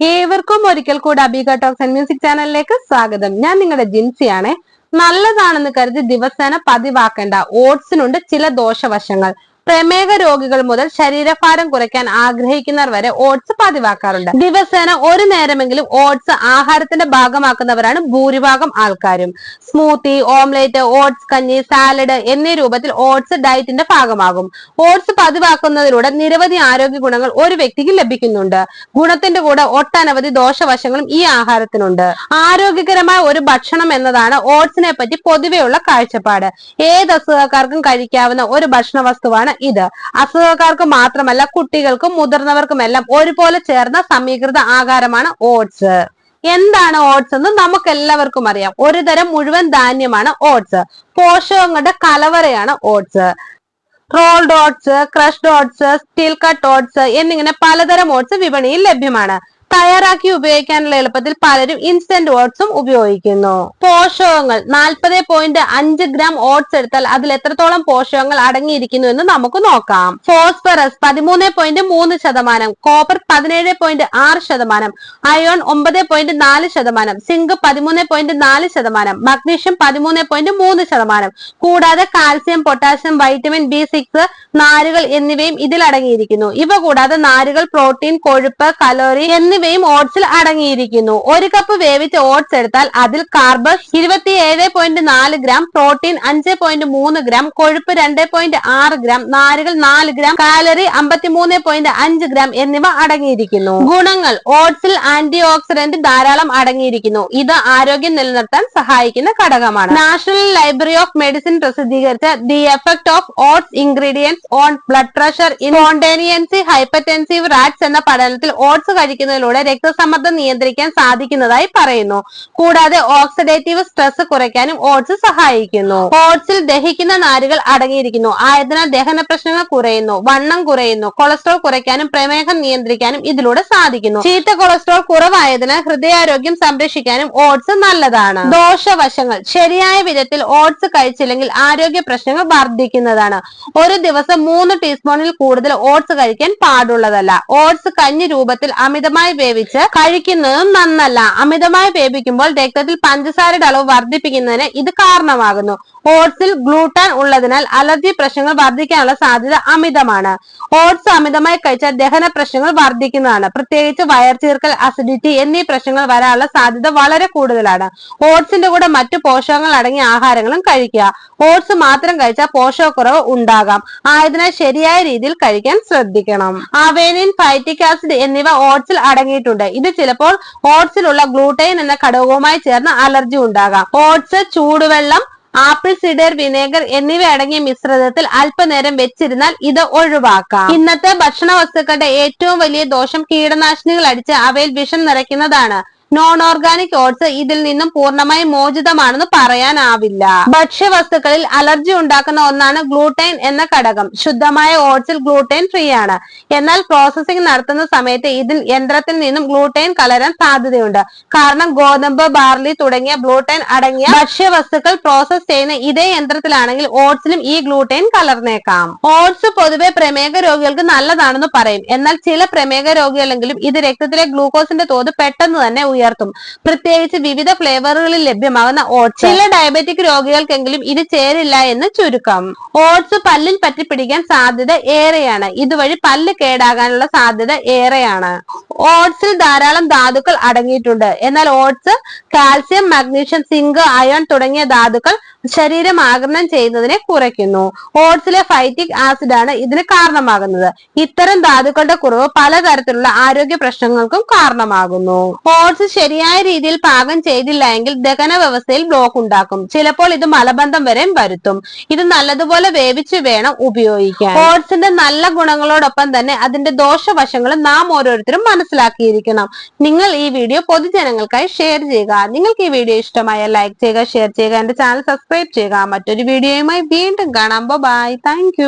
ഏവർക്കും ഒരിക്കൽ കൂടെ അബിക ടോക്സ് ആൻഡ് മ്യൂസിക് ചാനലിലേക്ക് സ്വാഗതം. ഞാൻ നിങ്ങളുടെ ജിൻസിയാണേ. നല്ലതാണെന്ന് കരുതി ദിവസേന പതിവാക്കേണ്ട ഓട്സിനുണ്ട് ചില ദോഷവശങ്ങൾ. പ്രമേഹ രോഗികൾ മുതൽ ശരീരഭാരം കുറയ്ക്കാൻ ആഗ്രഹിക്കുന്നവർ വരെ ഓട്സ് പതിവാക്കാറുണ്ട്. ദിവസേന ഒരു നേരമെങ്കിലും ഓട്സ് ആഹാരത്തിന്റെ ഭാഗമാക്കുന്നവരാണ് ഭൂരിഭാഗം ആൾക്കാരും. സ്മൂത്തി ഓംലേറ്റ് ഓട്സ് കഞ്ഞി സാലഡ് എന്നീ രൂപത്തിൽ ഓട്സ് ഡയറ്റിന്റെ ഭാഗമാകും. ഓട്സ് പതിവാക്കുന്നതിലൂടെ നിരവധി ആരോഗ്യ ഗുണങ്ങൾ ഒരു വ്യക്തിക്ക് ലഭിക്കുന്നുണ്ട്. ഗുണത്തിന്റെ കൂടെ ഒട്ടനവധി ദോഷവശങ്ങളും ഈ ആഹാരത്തിനുണ്ട്. ആരോഗ്യകരമായ ഒരു ഭക്ഷണം എന്നതാണ് ഓട്സിനെ പറ്റി പൊതുവെയുള്ള കാഴ്ചപ്പാട്. ഏത് അസുഖക്കാർക്കും കഴിക്കാവുന്ന ഒരു ഭക്ഷണ വസ്തുവാണ് ഇത്. അസുഖക്കാർക്ക് മാത്രമല്ല കുട്ടികൾക്കും മുതിർന്നവർക്കും എല്ലാം ഒരുപോലെ ചേർന്ന സമീകൃത ആകാരമാണ് ഓട്സ്. എന്താണ് ഓട്സ് എന്ന് നമുക്ക് എല്ലാവർക്കും അറിയാം. ഒരു തരം മുഴുവൻ ധാന്യമാണ് ഓട്സ്. പോഷകങ്ങളുടെ കലവറയാണ് oats. Rolled oats crushed oats steel cut oats എന്നിങ്ങനെ പലതരം ഓട്സ് വിപണിയിൽ ലഭ്യമാണ്. തയ്യാറാക്കി ഉപയോഗിക്കാനുള്ള എളുപ്പത്തിൽ പലരും ഇൻസ്റ്റന്റ് ഓട്സും ഉപയോഗിക്കുന്നു. പോഷകങ്ങൾ നാൽപ്പത് പോയിന്റ് അഞ്ച് ഗ്രാം ഓട്സ് എടുത്താൽ അതിൽ എത്രത്തോളം പോഷകങ്ങൾ അടങ്ങിയിരിക്കുന്നു എന്ന് നമുക്ക് നോക്കാം. ഫോസ്ഫറസ് പതിമൂന്ന് പോയിന്റ് മൂന്ന് ശതമാനം കോപ്പർ പതിനേഴ് പോയിന്റ് ആറ് ശതമാനം അയോൺ ഒമ്പത് പോയിന്റ് നാല് ശതമാനം സിങ്ക് പതിമൂന്ന് പോയിന്റ് നാല് ശതമാനം മഗ്നീഷ്യം പതിമൂന്ന് പോയിന്റ് മൂന്ന് ശതമാനം കൂടാതെ calcium potassium vitamin B six നാരുകൾ എന്നിവയും ഇതിൽ അടങ്ങിയിരിക്കുന്നു. ഇവ കൂടാതെ നാരുകൾ പ്രോട്ടീൻ കൊഴുപ്പ് കലോറി എന്നിവയും ഓട്സിൽ അടങ്ങിയിരിക്കുന്നു. ഒരു കപ്പ് വേവിച്ച ഓട്സ് എടുത്താൽ അതിൽ കാർബസ് ഇരുപത്തിയേഴ് പോയിന്റ് നാല് ഗ്രാം പ്രോട്ടീൻ അഞ്ച് പോയിന്റ് മൂന്ന് ഗ്രാം കൊഴുപ്പ് രണ്ട് പോയിന്റ് ആറ് ഗ്രാം നാരുകൾ നാല് ഗ്രാം കാലറി അമ്പത്തിമൂന്ന് പോയിന്റ് അഞ്ച് ഗ്രാം എന്നിവ അടങ്ങിയിരിക്കുന്നു. ഗുണങ്ങൾ ഓട്സിൽ ആന്റി ഓക്സിഡന്റ് ധാരാളം അടങ്ങിയിരിക്കുന്നു. ഇത് ആരോഗ്യം നിലനിർത്താൻ സഹായിക്കുന്ന ഘടകമാണ്. നാഷണൽ ലൈബ്രറി ഓഫ് മെഡിസിൻ പ്രസിദ്ധീകരിച്ച the effect of oats ingredients on blood pressure in spontaneously hypertensive rats എന്ന പഠനത്തിൽ ഓട്സ് കഴിക്കുന്നതിലൂടെ രക്തസമ്മർദ്ദം നിയന്ത്രിക്കാൻ സാധിക്കുന്നതായി പറയുന്നു. കൂടാതെ ഓക്സിഡേറ്റീവ് സ്ട്രെസ് കുറയ്ക്കാനും ഓട്സ് സഹായിക്കുന്നു. ഓട്സിൽ ദഹിക്കുന്ന നാരുകൾ അടങ്ങിയിരിക്കുന്നു. ആയതിനാൽ ദഹന പ്രശ്നങ്ങൾ കുറയുന്നു. വണ്ണം കുറയുന്നു. കൊളസ്ട്രോൾ കുറയ്ക്കാനും പ്രമേഹം നിയന്ത്രിക്കാനും ഇതിലൂടെ സാധിക്കുന്നു. ചീത്ത കൊളസ്ട്രോൾ കുറവായതിനാൽ ഹൃദയാരോഗ്യം സംരക്ഷിക്കാനും ഓട്സ് നല്ലതാണ്. ദോഷവശങ്ങൾ. ശരിയായ വിധത്തിൽ ഓട്സ് കഴിച്ചില്ലെങ്കിൽ ആരോഗ്യ പ്രശ്നങ്ങൾ വർദ്ധിക്കുന്നതാണ്. ഒരു ദിവസം മൂന്ന് ടീസ്പൂണിൽ കൂടുതൽ ഓട്സ് കഴിക്കാൻ പാടുള്ളതല്ല. ഓട്സ് കഞ്ഞി രൂപത്തിൽ അമിതമായി വേവിച്ച് കഴിക്കുന്നതും നന്നല്ല. അമിതമായി വേവിക്കുമ്പോൾ രക്തത്തിൽ പഞ്ചസാരയുടെ അളവ് വർദ്ധിപ്പിക്കുന്നതിന് ഇത് കാരണമാകുന്നു. ഓട്സിൽ ഗ്ലൂട്ടൻ ഉള്ളതിനാൽ അലർജി പ്രശ്നങ്ങൾ വർദ്ധിക്കാനുള്ള സാധ്യത അമിതമാണ്. ഓട്സ് അമിതമായി കഴിച്ചാൽ ദഹന പ്രശ്നങ്ങൾ വർദ്ധിക്കുന്നതാണ്. പ്രത്യേകിച്ച് വയർചീർക്കൽ അസിഡിറ്റി എന്നീ പ്രശ്നങ്ങൾ വരാനുള്ള സാധ്യത വളരെ കൂടുതലാണ്. ഓട്സിന്റെ കൂടെ മറ്റു പോഷകങ്ങൾ അടങ്ങിയ ആഹാരങ്ങളും കഴിക്കുക. ഓട്സ് മാത്രം കഴിച്ചാൽ പോഷകക്കുറവ് ഉണ്ടാകാം. ആയതിനാൽ ശരിയായ രീതിയിൽ കഴിക്കാൻ ശ്രദ്ധിക്കണം. അവേനിൻ ഫൈറ്റിക് ആസിഡ് എന്നിവ ഓട്സിൽ അടങ്ങിയിട്ടുണ്ട് ഇത് ചിലപ്പോൾ ഓട്സിലുള്ള ഗ്ലൂട്ടൈൻ എന്ന ഘടകവുമായി ചേർന്ന് അലർജി ഉണ്ടാകാം. ഓട്സ് ചൂടുവെള്ളം ആപ്പിൾ സിഡർ വിനേഗർ എന്നിവ അടങ്ങിയ മിശ്രിതത്തിൽ അല്പനേരം വെച്ചിരുന്നാൽ ഇത് ഒഴിവാക്കാം. ഇന്നത്തെ ഭക്ഷണ വസ്തുക്കളുടെ ഏറ്റവും വലിയ ദോഷം കീടനാശിനികൾ അടിച്ച് അവയിൽ വിഷം നിറയ്ക്കുന്നതാണ്. നോൺ ഓർഗാനിക് ഓട്സ് ഇതിൽ നിന്നും പൂർണമായും മോചിതമാണെന്ന് പറയാനാവില്ല. ഭക്ഷ്യവസ്തുക്കളിൽ അലർജി ഉണ്ടാക്കുന്ന ഒന്നാണ് ഗ്ലൂട്ടൈൻ എന്ന ഘടകം. ശുദ്ധമായ ഓട്സിൽ ഗ്ലൂട്ടൈൻ ഫ്രീ ആണ്. എന്നാൽ പ്രോസസ്സിംഗ് നടത്തുന്ന സമയത്ത് ഇതിൽ യന്ത്രത്തിൽ നിന്നും ഗ്ലൂട്ടൈൻ കലരാൻ സാധ്യതയുണ്ട്. കാരണം ഗോതമ്പ് ബാർലി തുടങ്ങിയ ഗ്ലൂട്ടൈൻ അടങ്ങിയ ഭക്ഷ്യവസ്തുക്കൾ പ്രോസസ് ചെയ്യുന്ന ഇതേ യന്ത്രത്തിലാണെങ്കിൽ ഓട്സിലും ഈ ഗ്ലൂട്ടൈൻ കലർന്നേക്കാം. ഓട്സ് പൊതുവെ പ്രമേഹ രോഗികൾക്ക് നല്ലതാണെന്ന് പറയും. എന്നാൽ ചില പ്രമേഹ രോഗികളെങ്കിലും ഇത് രക്തത്തിലെ ഗ്ലൂക്കോസിന്റെ തോത് പെട്ടെന്ന് തന്നെ ഉയർത്തും. പ്രത്യേകിച്ച് വിവിധ ഫ്ലേവറുകളിൽ ലഭ്യമാകുന്ന ഓട്സ്. ചില ഡയബറ്റിക് രോഗികൾക്കെങ്കിലും ഇത് ചേരില്ല എന്ന് ചുരുക്കം. ഓട്സ് പല്ലിൽ പറ്റിപ്പിടിക്കാൻ സാധ്യത ഏറെയാണ്. ഇതുവഴി പല്ല് കേടാകാനുള്ള സാധ്യത ഏറെയാണ്. ഓട്സിൽ ധാരാളം ധാതുക്കൾ അടങ്ങിയിട്ടുണ്ട്. എന്നാൽ oats calcium magnesium zinc iron തുടങ്ങിയ ധാതുക്കൾ ശരീരം ആഗിരണം ചെയ്യുന്നതിനെ കുറയ്ക്കുന്നു. ഓട്സിലെ ഫൈറ്റിക് ആസിഡ് ആണ് ഇതിന് കാരണമാകുന്നത്. ഇത്തരം ധാതുക്കളുടെ കുറവ് പലതരത്തിലുള്ള ആരോഗ്യ പ്രശ്നങ്ങൾക്കും കാരണമാകുന്നു. ഓട്സ് ശരിയായ രീതിയിൽ പാകം ചെയ്തില്ല എങ്കിൽ ദഹന വ്യവസ്ഥയിൽ ബ്ലോക്ക് ഉണ്ടാക്കും. ചിലപ്പോൾ ഇത് മലബന്ധം വരെ വരുത്തും. ഇത് നല്ലതുപോലെ വേവിച്ച് വേണം ഉപയോഗിക്കാൻ. ഓട്സിന്റെ നല്ല ഗുണങ്ങളോടൊപ്പം തന്നെ അതിന്റെ ദോഷവശങ്ങളും നാം ഓരോരുത്തരും മനസ്സിലാക്കിയിരിക്കണം. നിങ്ങൾ ഈ വീഡിയോ പൊതുജനങ്ങൾക്കായി ഷെയർ ചെയ്യുക. നിങ്ങൾക്ക് ഈ വീഡിയോ ഇഷ്ടമായ ലൈക്ക് ചെയ്യുക ഷെയർ ചെയ്യുക. എന്റെ ചാനൽ സബ്സ്ക്രൈബ് ചെയ്യുക. മറ്റൊരു വീഡിയോയുമായി വീണ്ടും കാണാം. Bye thank